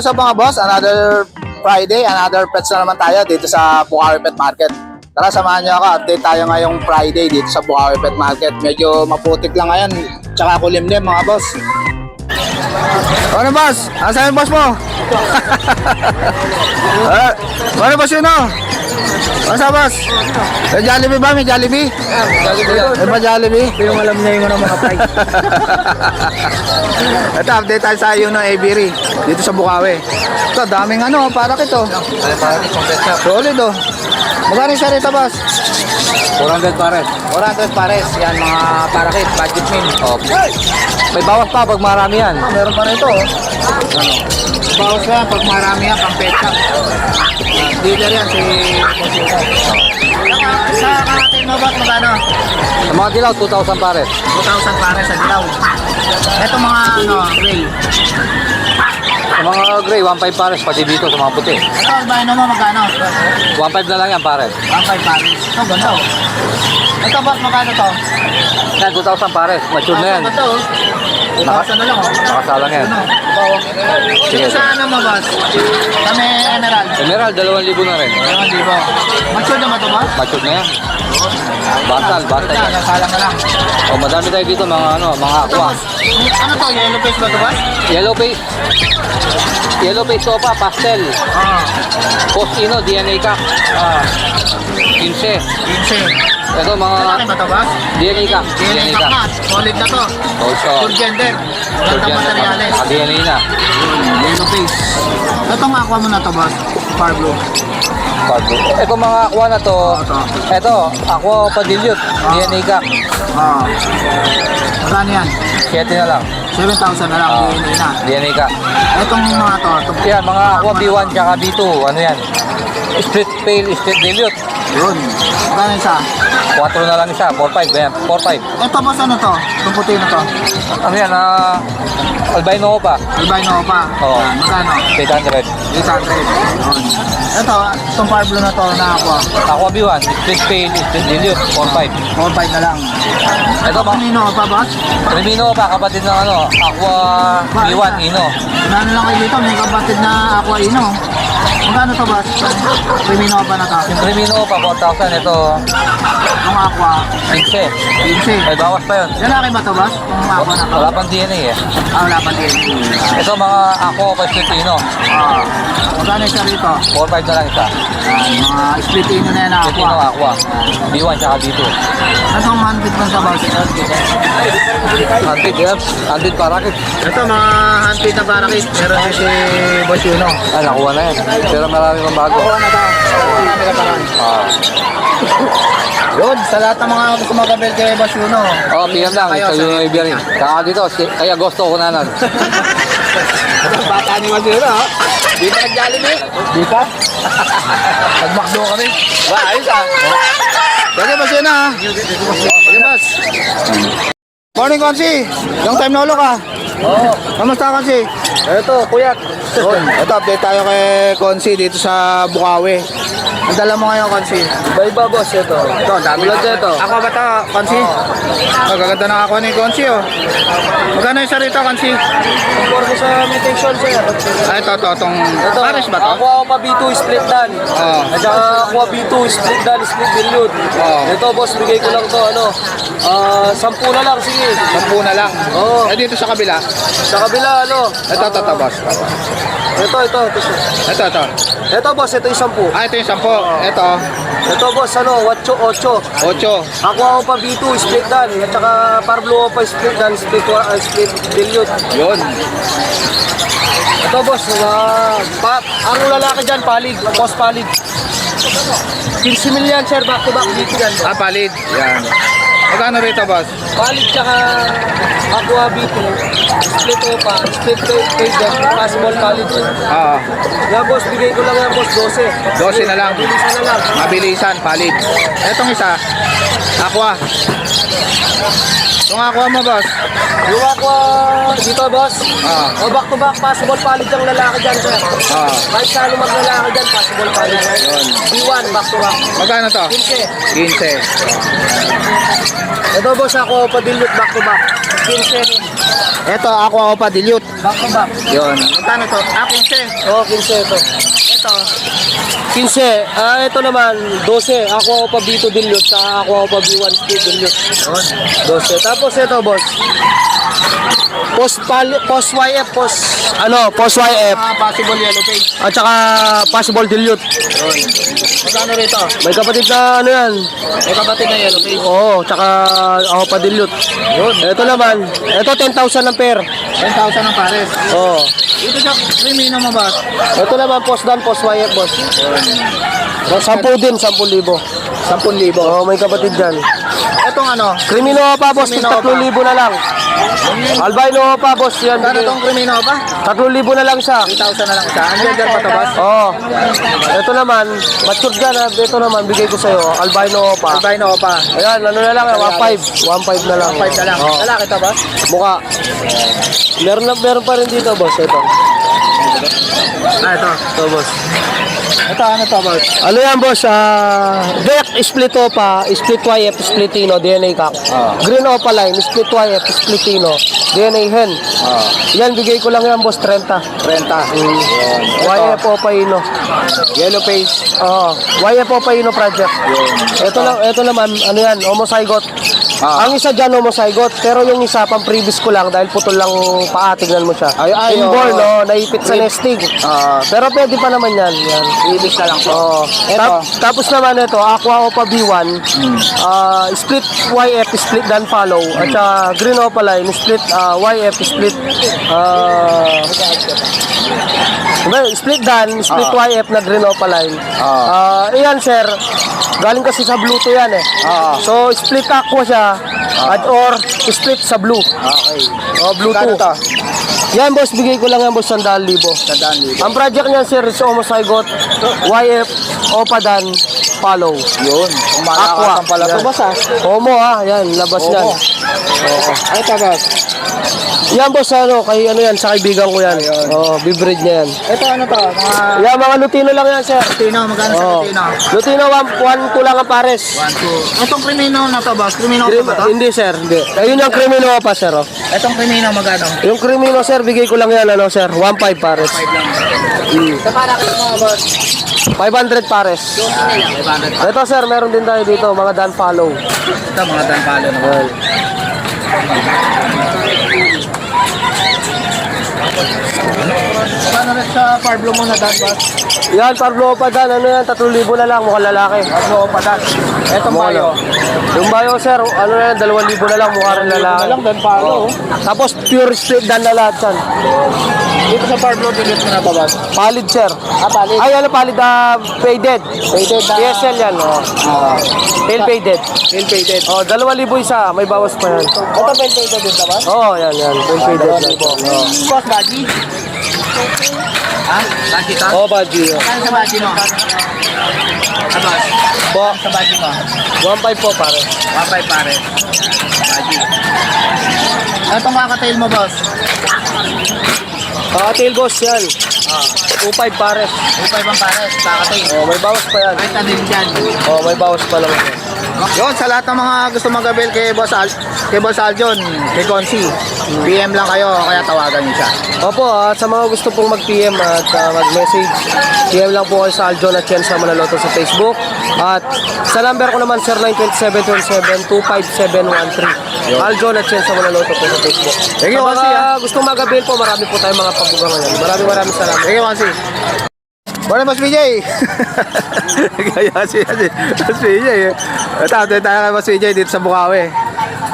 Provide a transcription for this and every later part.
What's up mga boss? Another Friday, another pets na naman tayo dito sa Bukawi Pet Market. Tara, samahan niyo ako. Update tayo ngayong Friday dito sa Bukawi Pet Market. Medyo maputik lang ngayon. Tsaka kulimlim mga boss. Ano boss? Asan yung boss mo? Ah, ano boss yun oh? Ano boss? May Jollibee ba? May Jollibee? May ba Jollibee? Pero alam na yung mga price. Ito, update tayo sa Yuno Avery dito sa Bukawi. Ito, daming ano, para kito. Solid oh. Magkano siya rito, boss? 400 pares. 400 pares. Yan, mga parakit, budget meal. Oh. May bawas pa pag marami yan. Meron pa rito, oh. Ano? Bawas yan pag marami yan, pang pet. Dealer yan, si Sa kakatin mo, boss, magkano? Sa mga dilaw, 2,000 pares. 2,000 pares sa dilaw. Ito mga, ano, gray. Sa mga gray, 1,500 pares. Pati dito sa mga puti. Ito, albino mo, magkano? 1,500 na lang yan pares. 1,500 pares. Ito, ganda, oh. Ito, boss, magkano to? Yan, 2,000 pares. Mature na yan. Ito, 2,000 na lang, oh. Nakasalang yan. Ito, oh. Sige. Ito sa ano mo, boss? Kami, Emerald. Emerald, 2,000 na rin. Ewan, di ba? Mature naman to, boss? Mature na yan. Batal, batal Ito, yan. nasalang na lang. O, madami tayo dito mga ano, mga Ito, aqua. boss. Ano to, yellow face ba to, boss? Yellow face. Yellow face sopa, pastel. Ah. Post ino, DNA ka. Ah. 15. 15. Ito mga Lalaki ba to, boss? DNA ka. DNA ka. na. Solid na to. Also, Full gender. Ganda materyales. Ah, DNA na. Yellow face. Itong aqua mo na to, boss. Far blue. Pardon. Ito mga aqua na to. Ito. Ito, aqua padilyot. DNA ka. Ah. Magkano yan? 7 na lang. 7,000 na lang. Ah, DNA na. DNA ka. Itong mga to. Itong Yan, mga aqua B1 tsaka B2. Ano yan? Split pale, split dilute. Yun. Magkano isa? 4 na lang isa. 4-5. Ganyan. 4-5. Ito boss ano to? Itong puti na to? Ano yan? Ah, albino pa. Albino pa. Oo. Yan. Magkano? 800. 800. Yun. Ito, itong far blue na to na ako. Aqua B1, split pale, split dilute. 4-5. 4-5 na lang. Ito ba? Kanino pa boss? Remino pa, kapatid ng ano, Aqua B1, Ino. Ano lang kayo dito? May kapatid na aqua ino. Magkano to boss? Primino pa na to. Remino pa, 4,000. Ito, Itong aqua. 15. 15. May bawas pa yun. Lalaki ba to boss? Itong aqua na to? Wala pang DNA eh. Ah, wala pa din. Ito mga ako pa split ino. Ah. Magkano isa rito? 4-5 na lang isa. Yan, mga split ino na yan na Split ino aqua. aqua. B1 tsaka B2. Anong handed mo sa boss? Hunted, yeah. Hunted parakit. Ito mga handed na parakit. Meron din si Boss Yuno. Ah, nakuha na yan. Pero marami pang bago. Ano ba? Marami ka parang. Ah. Yun, sa lahat ng mga gusto magabel kay Boss Yuno. Oh, PM lang. Kayo, Sa sa- yung Iberi. Kaka dito, si, kaya gusto ko na nun. Bata ni Boss Yuno, ha? Di pa nag-jollibee? Di pa? Nag-McDo kami. Ba, ayos ah. Boss Yuno, ha? Sige, Boss. Morning, Konsi. Long time no look, ha? Oo. Kamusta, Konsi? Ito, kuya. Yun, ito update tayo kay Konsi dito sa Bukawi. Ang dala mo ngayon, Konsi? Iba-iba, boss. Ito. Ito, ang dami. Tulad dito. Ako ba ito, Konsi? Oh. Gaganda na ako ni Konsi, oh. Magkano yung sarito, Konsi? Import ko sa mutation, sir. Ah, ito, ito, itong Paris ba to? Aqua pa B2 split dan. Oo. At saka Aqua B2 split dan, split dilute. Oo. Ito, boss, bigay ko lang to, ano, ah, sampu na lang, sige. Sampu na lang. Oo. Eh, dito sa kabila. Sa kabila, ano, Ito, ito, ito, boss. ito, ito, ito. Ito, ito. Ito, boss, ito yung sampu. Ah, ito yung sampu. Ito, Ito, boss, ano, 8, 8. ocho. Aqua pa B2 split dan. At saka Parblo pa split dan, split, wa- ah, split dilute. Yun. Ito, boss, ah, pa, ang lalaki dyan, palig, boss palig. 15 mil yan, sir, back to back dito yan. Ah, palid. Yan. Magkano rito, boss? Palig tsaka Aqua B2, split opa, split paid yan, possible palig. Ah, Yan boss, bigay ko lang yan boss, 12. 12 na lang. Bilisan na lang. mabilisan, palid. Etong isa, aqua. Itong aqua mo, boss. Yung Aqua dito boss, Ah. o back to back, possible palig yung lalaki dyan sir. Ah, Kahit saan maglalaki dyan, possible palig. B1, back to back. magkano to? 15. 15. Ito boss, ako pa dilute back to back. 15 rin. Ito, Aqua Opa Dilute. Back to back. Yun. Magkano to? Ah, 15. Oo, 15 ito. Ito. 15. Ah, ito naman, 12. Ako pa B2 dilute, sa ako pa B1 speed dilute. Yun. 12. Tapos ito, boss. Post, pal, post YF, post, ano, post YF. Ah, possible yellow page. At saka possible dilute. Yun. Magkano rito? May kapatid na ano yan. May kapatid na yellow page. Oo, tsaka ako pa dilute. Yun. Ito naman, ito 10,000 ng pair. 10,000 ang pares. Oo. Dito sa Crimino mo ba? Ito naman, post dan, post YF, boss. 10 din, 10,000. 10,000. Oo, may kapatid dyan. Itong ano? Krimino pa, boss, Krimino pa. 3,000 na lang. Albino pa, boss, yan. Ano tong Crimino ba? 3,000 na lang siya. 3,000 na lang isa. Andiyan dyan pa to, boss? Oo. Ito naman, matured dyan ha. Ito naman, bigay ko sa'yo. Albino pa. Albino pa. Ayan, ano na lang, 1.5. 1.5 na lang. 5 na lang. Oo. Lalaki to, boss? Mukha. Meron na, meron pa rin dito, boss. Ito. Ah, ito. Ito, boss. Ito, ano to, boss? Ano yan, boss? Ah, Deck, split opa, split YF, split Tino, DNA cock. Ah. Green opaline, split YF, split Tino, DNA hen. Ah, Yan, bigay ko lang yan, boss, 30. 30. Yun. Ito, YF Opaino. yellow page. Oo. YF Opaino project. Yun. Ito lang, ito naman, ano yan, homozygote. Ah. Ang isa dyan, homozygote. Pero yung isa, pang previous ko lang, dahil putol lang paa, tignan mo siya. Ay, ay, Inborn, no, naipit sa nesting. Ah, Pero pwede pa naman yan. yan. Ibig na lang po. Oo. Ito. Tap- tapos naman ito, Aqua Opa B1, ah, split YF, split dan follow, at saka Green Opaline, split ah, YF, split ah, well, split dan, split Ah. YF na Green Opaline. Ah. Ah, iyan sir, galing kasi sa blue to yan eh. Ah. So split aqua siya, at or split sa blue. Okay. Oh, blue Magkano 2. to? Yan boss, bigay ko lang yan boss, 100,000. Tandaan dito. Ang project niyan sir is homozygote, YF, Opadan, follow. Yun. Kung malakasan pala to, Yan. boss, ah. Homo ha, yan, labas Homo. yan. Ay, ito, boss. Yan boss, ano, kay ano yan, sa kaibigan ko yan. Ayun. Oo, bibreed niya yan. Ito, ano to? Mga Yan, mga Lutino lang yan sir. Tino, magkano sa Oo. Tino? Lutino, 1 2 lang ang pares. 1, 2. Itong Crimino na to, boss. Crimino Krim- pa ba to? hindi sir, hindi. Ayun yung Crimino pa sir. Oh. Itong Crimino, magkano? Yung Crimino sir, bigay ko lang yan, ano sir, 1.5 pares. 5 lang. Sa para kayo mga boss. 500 pares. Yan, 500 pa. Ito sir, meron din tayo dito, mga Dan follow. Ito, mga danpalo na. Ayan. Magkano rin sa Parblo mo na dan, boss? Yan, Pablo pa Dan, ano yan, 3,000 na lang, mukhang lalaki. Parblo pa dan. Itong Mukha bayo. lang. Yung bayo sir, ano na yan, 2,000 na lang, mukha rin lalaki. lang, danpalo. oh. Tapos pure split Dan na lahat yan. Dito sa Parblo, delete mo na to, boss. Palid sir. Ah, balik. Ay, ano palid, ah, faded. Faded na. PSL yan, oh. Ah, Tail faded. Bill faded. Oh, 2,000 isa, may bawas pa yan. Ito, bill faded din, boss? Oh, yan, yan, tail faded. lang. Oh. Boss, Baji? Ha? Baji ka? Oh, Baji. Saan sa Baji mo? Sa boss? Po, Sa Baji mo? 1.5 po pare. 1.5 pare. Baji. Itong kakatail mo, boss? Ah, tail boss yan. 2.5 pare. 2.5 ang pares, kakatail. Oh, may bawas pa yan. Kahit na din dyan. Oh, may bawas pa lang. Yun, sa lahat ng mga gusto magabil kay Boss Al kay Boss Aljon, kay Consi, PM lang kayo, kaya tawagan niyo siya. Opo, at sa mga gusto pong mag-PM at ah, mag-message, PM lang po kayo sa Aljon at Chen sa Manaloto sa Facebook. At sa number ko naman, sir, 927-27-25713. Aljon at Chen sa Manaloto po sa Facebook. Thank you, Sa mga ah. gustong mag-avail po, marami po tayong mga pabuga ngayon. Maraming maraming salamat. Sige, Consi. Morning, Boss BJ. Kaya si Boss BJ. Ito, update tayo kay Boss BJ dito sa Bukawi.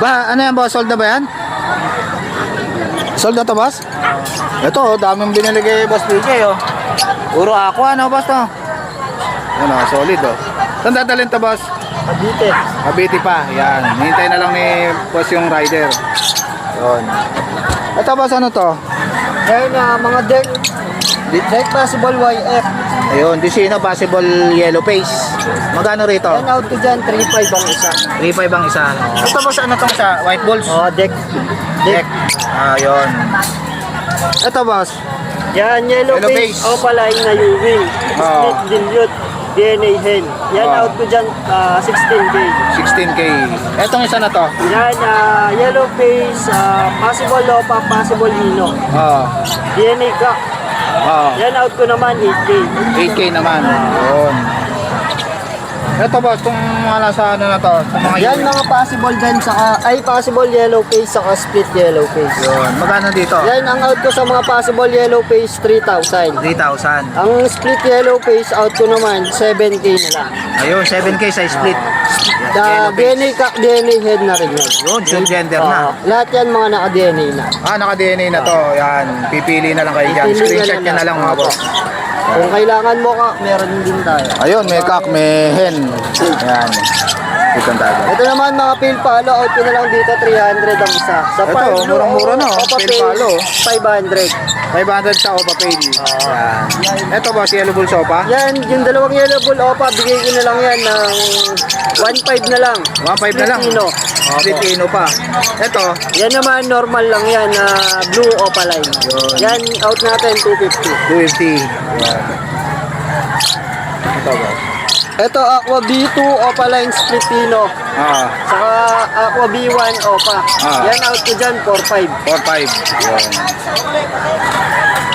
Ba, ano yan, boss? Sold na ba yan? Sold na to, boss? Ito, oh, daming binili kay Boss BJ, oh. Puro ako, ano, boss, to? Ano, solid, oh. Saan dadalhin to, boss? Abite. Kabiti pa, yan. Hintay na lang ni boss yung rider. Yun. Ito boss, ano to? Ngayon na, mga deck, deck possible YF. Ayun, Disino Possible Yellow Face. Magkano rito? Yan out ko dyan, 3.5 ang isa. 3.5 ang isa. Ito boss, ano tong sa White Balls? Oh, deck. Deck. Ah, yun. Ito boss. Yan, yellow, Yellow face, face. opaline na UV. Oo. Split dilute. DNA hen. Yan Ah. out ko dyan, ah, 16K. 16K. Etong isa na to. Yan, ah, yellow face, ah, possible lopa, possible hino. Oo. DNA ka. Oo. Yan out ko naman 8K. 8K naman. Yun. Ito boss, itong mga nasa ano na to, itong mga Yan mga possible din sa ay possible yellow face saka split yellow face. Yun. Magkano dito? Yan ang out ko sa mga possible yellow face 3,000. 3,000. Ang split yellow face out ko naman 7K na lang. Ayun, 7K sa split. The Yellow face. DNA ka, DNA head na rin yan. Yun, full gender na. Oo, lahat yan mga naka-DNA na. Ah, naka-DNA na to. Yan. Pipili na lang kayo dyan. Pipili Screenshot nyo na lang mga boss. Kung kailangan mo ka, meron din tayo. Ayun, may kak, may hen. Yan. Itong tayo. Ito naman mga pale palo, out na lang dito 300 ang isa. Sa Ito, murang-mura na, oh. Pale, palo. 500. 500 sa Opa Pay. Yan. Ito boss, yellow bull sopa. Yan, yung dalawang yellow bull opa, bigay ko na lang yan ng 1.5 na lang. 1.5 na lang. Filipino. Split Ino pa. Ito, Yan naman, normal lang yan, na blue opaline. Yan, out natin 250. 250. Yan. Ito boss. Ito, Aqua B2 opaline splitino. Ah, Saka Aqua B1 opa. Ah. Yan, out ko dyan 4.5. 4.5. Yan.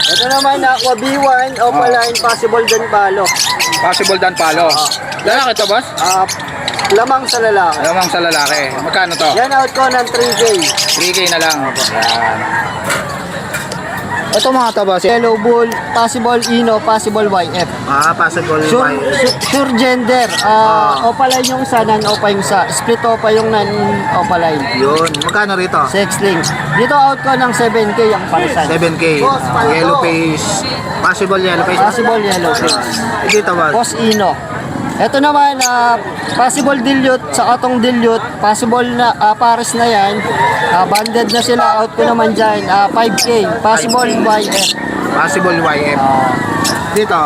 Ito naman, Aqua B1 opaline, possible din palo. Possible dan palo. Lalaki to boss? Ah, lamang sa lalaki. Lamang sa lalaki. Magkano to? Yan, out ko ng 3K. 3K na lang. Yan. Ito mga to boss. Yellow bull, possible ino, possible YF. Ah, possible. Sure, su- sure gender. Ah, opaline yung isa, non-opa yung isa. Split opa yung non-opaline. Yun. Magkano rito? Sex link. Dito out ko ng 7K ang parisan. 7K. Boss. Yellow face. Possible yellow face. Possible yellow face. Dito boss. Boss Ino. Ito naman, ah, possible dilute sa katong dilute, possible na ah, pares na yan. Ah, banded na sila, out ko naman dyan, ah, 5K, possible YF. Possible YF. Ah, Dito.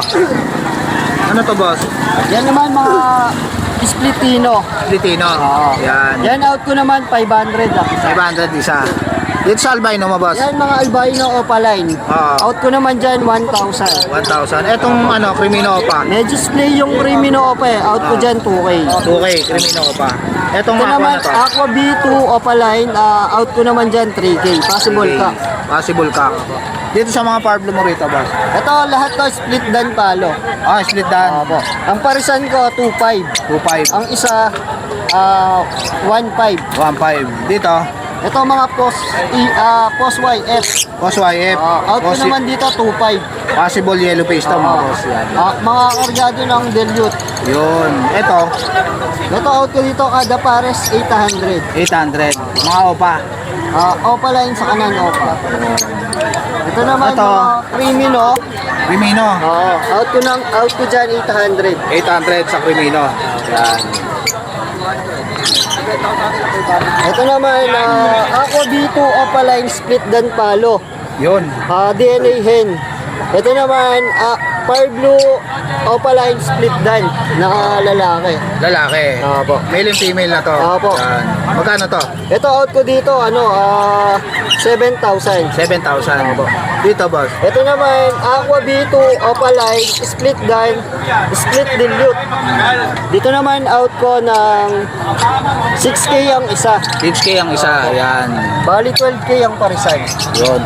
Ano to boss? yan naman mga splitino. Litino. Ah. Yan. Yan out ko naman 500 lang. 500 isa. Dito sa albino mo boss. Yan mga albino opaline. Ah. Out ko naman dyan 1,000. 1,000. Etong ano, Crimino pa. Medyo display yung Crimino opa eh. Out ko dyan 2K. 2K, Crimino pa. Etong Ito aqua naman, na to. Aqua B2 opaline, ah, out ko naman dyan 3K. Possible 3K. Ka. Possible ka. Dito sa mga Pablo mo rito boss. Ito lahat to split dan palo. Ah, split dan. Opo. Ang parisan ko 2.5. 2.5. Ang isa ah 1.5. 1.5. Dito. Ito mga post i ah, post YF. Boss YF. Ah, out ko Boss- naman dito 2.5. Possible yellow face to mga Ah, boss. Yan. ah, mga karyado ng dilute. Yun. Ito, Ito out ko dito kada pares 800. 800. Mga opa. Ah, opa line sa kanan opa. Ito naman Ito. mga Crimino. Crimino. Oo, out ko nang out ko diyan 800. 800 sa Crimino. Yan. Ito naman uh, Aqua B2 Opaline Split Dan Palo. Yun. Ah, DNA hen. Ito naman uh, Fire Blue Opaline Split Dan na lalaki. Lalaki. Opo. Male and female na to. Opo. Yan. Magkano to? Ito out ko dito ano ah 7,000. 7,000. Dito boss. Ito naman, Aqua B2 Opaline, split gun, split dilute. Dito naman out ko ng 6K ang isa. 6K ang isa. Yan. Bali 12K ang parisan. Yun.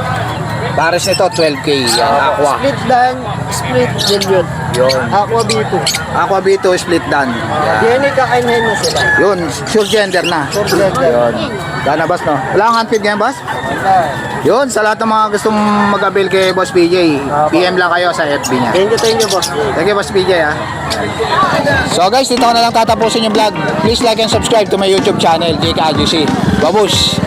Pares nito 12K. Yan. Aqua. Split gun, split dilute. Yun. Aqua B2. Aqua B2 split dan. Yan. DNA kakainin na sila. Yun. Sure gender na. Sure gender. Yun. Gana boss no? Wala kang handpid ngayon boss? Yun. Sa lahat ng mga gustong mag-avail kay Boss PJ, PM lang kayo sa FB niya. Thank you, thank you, boss. Thank you, Boss PJ, ha. So guys, dito ko na lang tatapusin yung vlog. Please like and subscribe to my YouTube channel, JKGC. Babush!